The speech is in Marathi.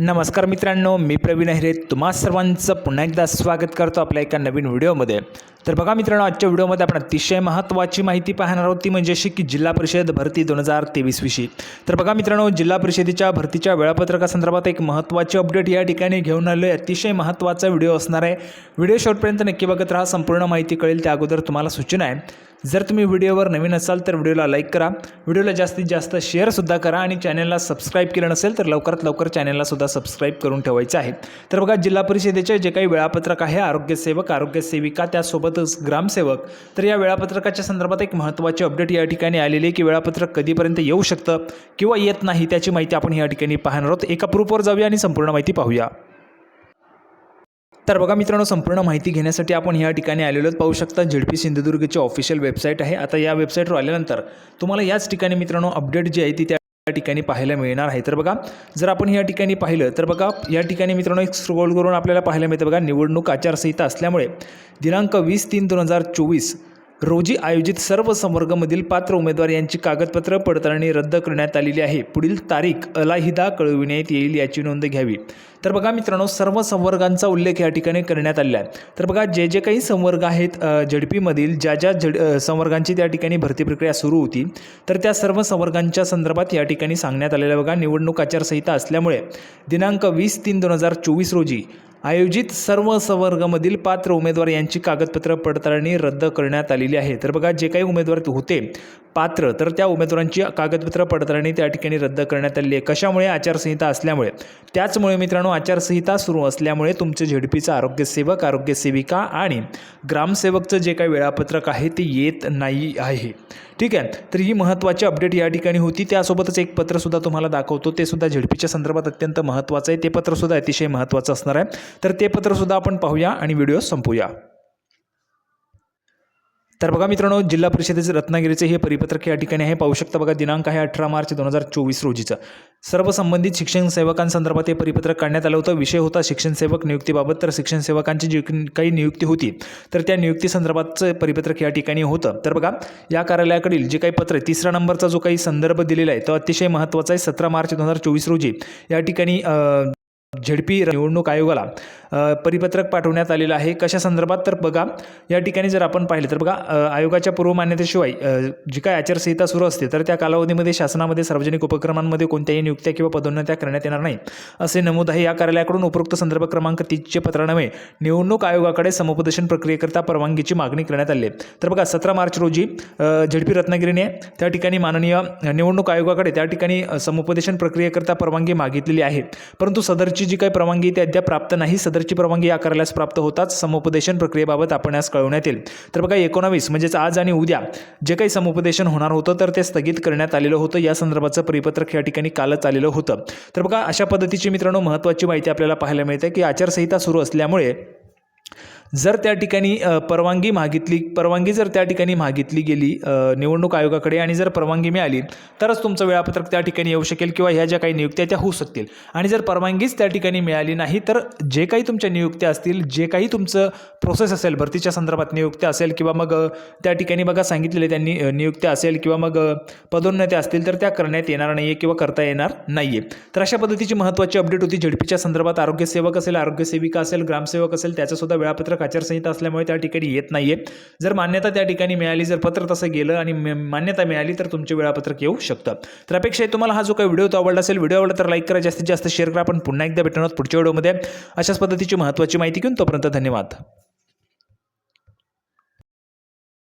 नमस्कार मित्रांनो मी प्रवीण अहिरे. तुम्हा सर्वांचं पुन्हा एकदा स्वागत करतो आपल्या एका नवीन व्हिडिओमध्ये. तर बघा मित्रांनो आजच्या व्हिडिओमध्ये आपण अतिशय महत्त्वाची माहिती पाहणार आहोत ती म्हणजे अशी की जिल्हा परिषद भरती दोन हजार तेवीसविषयी तर बघा मित्रांनो जिल्हा परिषदेच्या भरतीच्या वेळापत्रकासंदर्भात एक महत्त्वाची अपडेट या ठिकाणी घेऊन आलो आहे अतिशय महत्त्वाचा व्हिडिओ असणार आहे. व्हिडिओ शेवटपर्यंत नक्की बघत राहा संपूर्ण माहिती कळेल त्या अगोदर तुम्हाला सूचना आहे. जर तुम्ही व्हिडिओवर नवीन असाल तर व्हिडिओला लाईक करा. व्हिडिओला जास्तीत जास्त शेअरसुद्धा करा आणि चॅनलला सबस्क्राईब केलं नसेल तर लवकरात लवकर चॅनललासुद्धा सबस्क्राईब करून ठेवायचं आहे. तर बघा जिल्हा परिषदेचे जे काही वेळापत्रक आहे आरोग्यसेवक आरोग्यसेविका त्यासोबतच ग्रामसेवक तर या वेळापत्रकाच्या संदर्भात एक महत्त्वाची अपडेट या ठिकाणी आलेली आहे की वेळापत्रक कधीपर्यंत येऊ शकतं किंवा येत नाही त्याची माहिती आपण या ठिकाणी पाहणार आहोत. एका प्रूफवर जाऊया आणि संपूर्ण माहिती पाहूया. तर बघा मित्रांनो संपूर्ण माहिती घेण्यासाठी आपण या ठिकाणी आलेलो आहोत. पाहू शकता झेडपी सिंधुदुर्गची ऑफिशियल वेबसाईट आहे आता या वेबसाईटवर आल्यानंतर तुम्हाला याच ठिकाणी मित्रांनो अपडेट जी आहे ती त्या या ठिकाणी पाहायला मिळणार आहे तर बघा जर आपण या ठिकाणी पाहिलं तर बघा या ठिकाणी मित्रांनो एक स्क्रोल करून आपल्याला पाहायला मिळतं बघा निवडणूक आचारसंहिता असल्यामुळे दिनांक वीस तीन दोन हजार चोवीस रोजी आयोजित सर्व संवर्गमधील पात्र उमेदवार यांची कागदपत्र पडताळणी रद्द करण्यात आलेली आहे. पुढील तारीख अलाहिदा कळविण्यात येईल याची नोंद घ्यावी. तर बघा मित्रांनो सर्व संवर्गांचा उल्लेख या ठिकाणी करण्यात आलेला आहे. तर बघा जे जे काही संवर्ग आहेत झडपीमधील ज्या ज्या झड संवर्गांची त्या ठिकाणी भरती प्रक्रिया सुरू होती तर त्या सर्व संवर्गांच्या संदर्भात या ठिकाणी सांगण्यात आलेलं आहे. बघा निवडणूक आचारसंहिता असल्यामुळे दिनांक वीस तीन दोन हजार चोवीस रोजी आयोजित सर्व संवर्गामधील पात्र उमेदवार यांची कागदपत्र पडताळणी रद्द करण्यात आलेली आहे. तर बघा जे काही उमेदवार होते पात्र तर त्या उमेदवारांची कागदपत्र पडताळणी त्या ठिकाणी रद्द करण्यात आली आहे. कशामुळे? आचारसंहिता असल्यामुळे. त्याचमुळे मित्रांनो आचारसंहिता सुरू असल्यामुळे तुमचे झेडपीचा आरोग्यसेवक आरोग्यसेविका आणि ग्रामसेवकचं जे काही वेळापत्रक आहे ते येत नाही आहे. ठीक आहे? तर ही महत्त्वाची अपडेट या ठिकाणी होती. त्यासोबतच एक पत्रसुद्धा तुम्हाला दाखवतो. ते सुद्धा झेडपीच्या संदर्भात अत्यंत महत्त्वाचं आहे. ते पत्रसुद्धा अतिशय महत्त्वाचं असणार आहे. तर ते पत्रसुद्धा आपण पाहूया आणि व्हिडिओ संपूया. तर बघा मित्रांनो जिल्हा परिषदेचे रत्नागिरीचे हे परिपत्रक या ठिकाणी आहे. पाहू शकता बघा दिनांक आहे अठरा मार्च दोन हजार चोवीस रोजीचं. सर्व संबंधित शिक्षण सेवकांसंदर्भात हे परिपत्रक काढण्यात आलं होतं. विषय होता शिक्षण सेवक नियुक्तीबाबत तर शिक्षण सेवकांची जी काही नियुक्ती होती तर त्या नियुक्तीसंदर्भातचं परिपत्रक या ठिकाणी होतं. तर बघा या कार्यालयाकडील जे काही पत्र आहे तिसरा नंबरचा जो काही संदर्भ दिलेला आहे तो अतिशय महत्त्वाचा आहे. सतरा मार्च दोन हजार चोवीस रोजी. या ठिकाणी झेडपी निवडणूक आयोगाला परिपत्रक पाठवण्यात आलेलं आहे. कशा संदर्भात? तर बघा या ठिकाणी जर आपण पाहिलं तर बघा आयोगाच्या पूर्वमान्यतेशिवाय जी काय आचारसंहिता सुरू असते तर त्या कालावधीमध्ये शासनामध्ये सार्वजनिक उपक्रमांमध्ये कोणत्याही नियुक्त्या किंवा पदोन्नत्या करण्यात येणार नाही असे नमूद आहे. या कार्यालयाकडून उपरोक्त संदर्भ क्रमांक तीसचे पत्रानमे निवडणूक आयोगाकडे समुपदेशन प्रक्रियेकरता परवानगीची मागणी करण्यात आली आहे. तर बघा सतरा मार्च रोजी झेडपी रत्नागिरीने त्या ठिकाणी माननीय निवडणूक आयोगाकडे त्या ठिकाणी समुपदेशन प्रक्रियेकरता परवानगी मागितलेली आहे. परंतु सदरची जी काही परवानगी ती अद्याप प्राप्त नाही. सदरची परवानगी या कार्यालयास प्राप्त होताच समुपदेशन प्रक्रियेबाबत आपण यास कळवण्यात येईल. तर बघा एकोणावीस म्हणजेच आज आणि उद्या जे काही समुपदेशन होणार होतं तर ते स्थगित करण्यात आलेलं होतं. या संदर्भाचं परिपत्रक या ठिकाणी कालच आलेलं होतं. तर बघा अशा पद्धतीची मित्रांनो महत्त्वाची माहिती आपल्याला पाहायला मिळते की आचारसंहिता सुरू असल्यामुळे जर त्या ठिकाणी परवानगी मागितली परवानगी जर त्या ठिकाणी मागितली गेली निवडणूक आयोगाकडे आणि जर परवानगी मिळाली तरच तुमचं वेळापत्रक त्या ठिकाणी येऊ शकेल किंवा ह्या ज्या काही नियुक्त्या त्या होऊ शकतील. आणि जर परवानगीच त्या ठिकाणी मिळाली नाही तर जे काही तुमच्या नियुक्त्या असतील जे काही तुमचं प्रोसेस असेल भरतीच्या संदर्भात नियुक्त्या असेल किंवा मग त्या ठिकाणी बघा सांगितलेले त्यांनी नियुक्त्या असेल किंवा मग पदोन्नत्या असतील तर त्या करण्यात येणार नाही आहे किंवा करता येणार नाही आहे तर अशा पद्धतीची महत्त्वाची अपडेट होती. झडपीच्या संदर्भात आरोग्यसेवक असेल आरोग्यसेविका असेल ग्रामसेवक असेल त्याचंसुद्धा वेळापत्रक आचारसंहिता असल्यामुळे त्या ठिकाणी येत नाही आहे जर मान्यता त्या ठिकाणी मिळाली जर पत्र तसं गेलं आणि मान्यता मिळाली तर तुमचे वेळापत्रक येऊ शकतं. तर अपेक्षा आहे तुम्हाला हा जो काही व्हिडिओ तो आवडला असेल व्हिडिओ आवडला तर लाईक करा जास्तीत जास्त शेअर करा. आपण पुन्हा एकदा भेटणार आहोत पुढच्या व्हिडिओमध्ये. अशाच पद्धतीची महत्त्वाची माहिती घेऊन तोपर्यंत धन्यवाद.